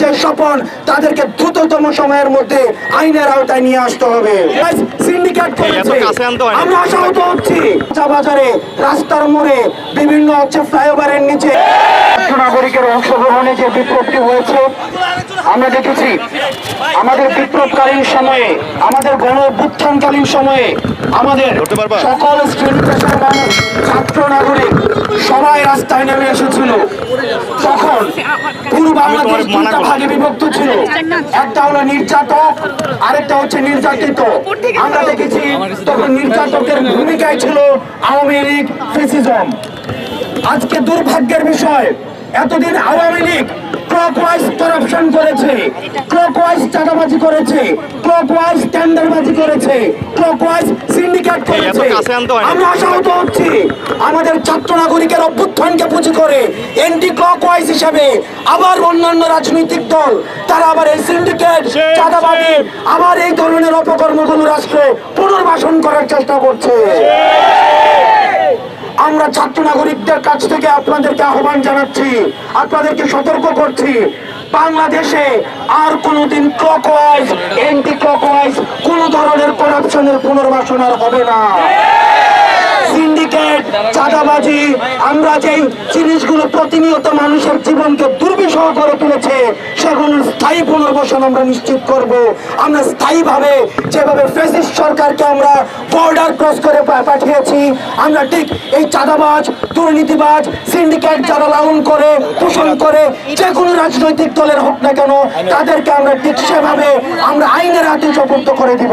যে স্বপন তাদেরকে দ্রুততম সময়ের মধ্যে আইনের আওতায় নিয়ে আসতে হবে। সিন্ডিকেট করেছে। কাছে আনতে না। আমরা আশাহত হচ্ছি। বাজারে রাস্তার মোড়ে বিভিন্ন হচ্ছে ফ্লাইওভারের নিচে নাগরিকের অংশগ্রহণে যে বিপ্লবটি হয়েছে আমরা দেখেছি আমাদের বিপ্লবকালীন সময়ে আমাদের গণ অভ্যুত্থানকালীন সময়ে আমাদের সকল শ্রেণি পেশার মানুষ ছাত্র নাগরিক সবাই রাস্তায় নেমে এসেছিল। তখন পুরো বাংলাদেশ ভাগে বিভক্ত ছিল। একটা হলো নির্যাতক, আরেকটা হচ্ছে নির্যাতিত। আমরা দেখেছি তখন নির্যাতকের ভূমিকায় ছিল আওয়ামী লীগ ফেসিজম আজকে দুর্ভাগ্যের বিষয়, এতদিন আওয়ামী লীগ ক্লকওয়াইজ করাপশন করেছে ক্লকওয়াইজ চাঁদাবাজি করেছে ক্লকওয়াইজ টেন্ডারবাজি করেছে ক্লকওয়াইজ সিন্ডিকেট করেছে। আমরা আশাহত হচ্ছি আমাদের ছাত্র নাগরিকের অভ্যুত্থানকে পুঁজি করে এন্টি ক্লকওয়াইজ হিসেবে আবার অন্যান্য রাজনৈতিক দল তারা আবার এই সিন্ডিকেট চাঁদাবাজি আবার এই ধরনের অপকর্মগুলো রাষ্ট্রে পুনর্বাসন করার চেষ্টা করছে আমরা ছাত্র নাগরিকদের কাছ থেকে আপনাদেরকে আহ্বান জানাচ্ছি, আপনাদেরকে সতর্ক করছি, বাংলাদেশে আর কোনোদিন ক্লকওয়াইজ এন্টি ক্লকওয়াইজ কোন ধরনের করাপশনের পুনর্বাসন আর হবে না। সিন্ডিকেট, চাঁদাবাজি, আমরা যেই জিনিসগুলো প্রতিনিয়ত মানুষের জীবনকে দুর্বিষহ করে তুলেছে, সেগুলো স্থায়ী পুনর্বাসন আমরা নিশ্চিত করব। আমরা স্থায়ীভাবে যেভাবে ফেসিস্ট সরকারকে আমরা বর্ডার ক্রস করে পাঠিয়েছি, আমরা ঠিক এই চাঁদাবাজ, দুর্নীতিবাজ, সিন্ডিকেট যারা লালন করে, পোষণ করে, যে কোনো রাজনৈতিক দলের হোক না কেন, তাদেরকে আমরা ঠিক সেভাবে আমরা আইনের হাতে সুপর্দ করে দিব।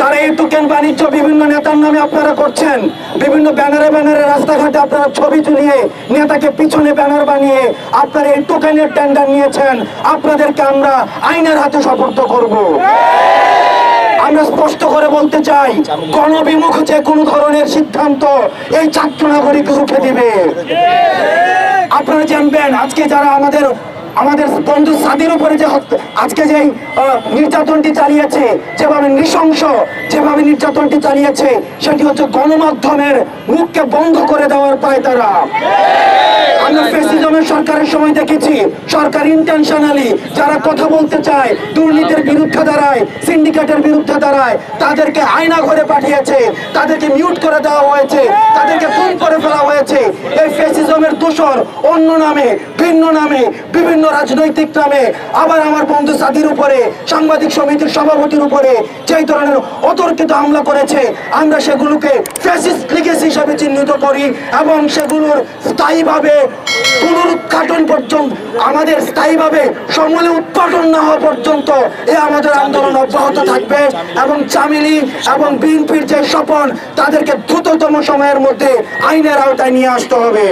যারা এই টোকেন বাণিজ্য বিভিন্ন নেতার নামে আপনারা করছেন, বিভিন্ন ব্যানারে ব্যানারে রাস্তাঘাটে আপনারা ছবি তুলিয়ে নেতাকে পিছনে ব্যানার বানিয়ে আপনারা এই টোকেনের টেন্ডার নিয়েছেন, আপনাদেরকে আমরা আইনের হাতে সপর্দ করব। আমরা স্পষ্ট করে বলতে চাই, গণবিমুখ যে কোনো ধরনের সিদ্ধান্ত এই ছাত্র নাগরিক রুখে দিবে। আপনারা জানবেন, আজকে যারা আমাদের আমাদের বন্ধু সাদির উপরে যে আজকে যে নির্যাতনটি চালিয়েছে, যেভাবে নৃশংস, যেভাবে নির্যাতনটি চালিয়েছে, সেটি হচ্ছে গণমাধ্যমের মুখকে বন্ধ করে দেওয়ার পায় তারা। সরকারের সময় দেখেছি, সরকার ইন্টেনশনালি যারা কথা বলতে চায়, দুর্নীতির বিরুদ্ধে দাঁড়ায় সিন্ডিকেটের বিরুদ্ধে দাঁড়ায়, তাদেরকে আয়না ঘরে পাঠিয়েছে, তাদেরকে মিউট করে দেওয়া হয়েছে, তাদেরকে খুন করে ফেলা হয়েছে। এই ফেসিজমের দূষণ অন্য নামে, ভিন্ন নামে, বিভিন্ন রাজনৈতিক নামে আবার আমার বন্ধু সাদির উপরে, সাংবাদিক সমিতির সভাপতির উপরে যেই ধরনের অতর্কিত হামলা করেছে, আমরা সেগুলোকে হিসাবে চিহ্নিত করি এবং সেগুলোর স্থায়ীভাবে পুনরুৎঘাটন পর্যন্ত, আমাদের স্থায়ীভাবে সমূলে উৎপাদন না হওয়া পর্যন্ত এ আমাদের আন্দোলন অব্যাহত থাকবে এবং চামিলি এবং বিএনপির যে স্বপন, তাদেরকে দ্রুততম সময়ের মধ্যে আইনের আওতায় নিয়ে আসতে হবে।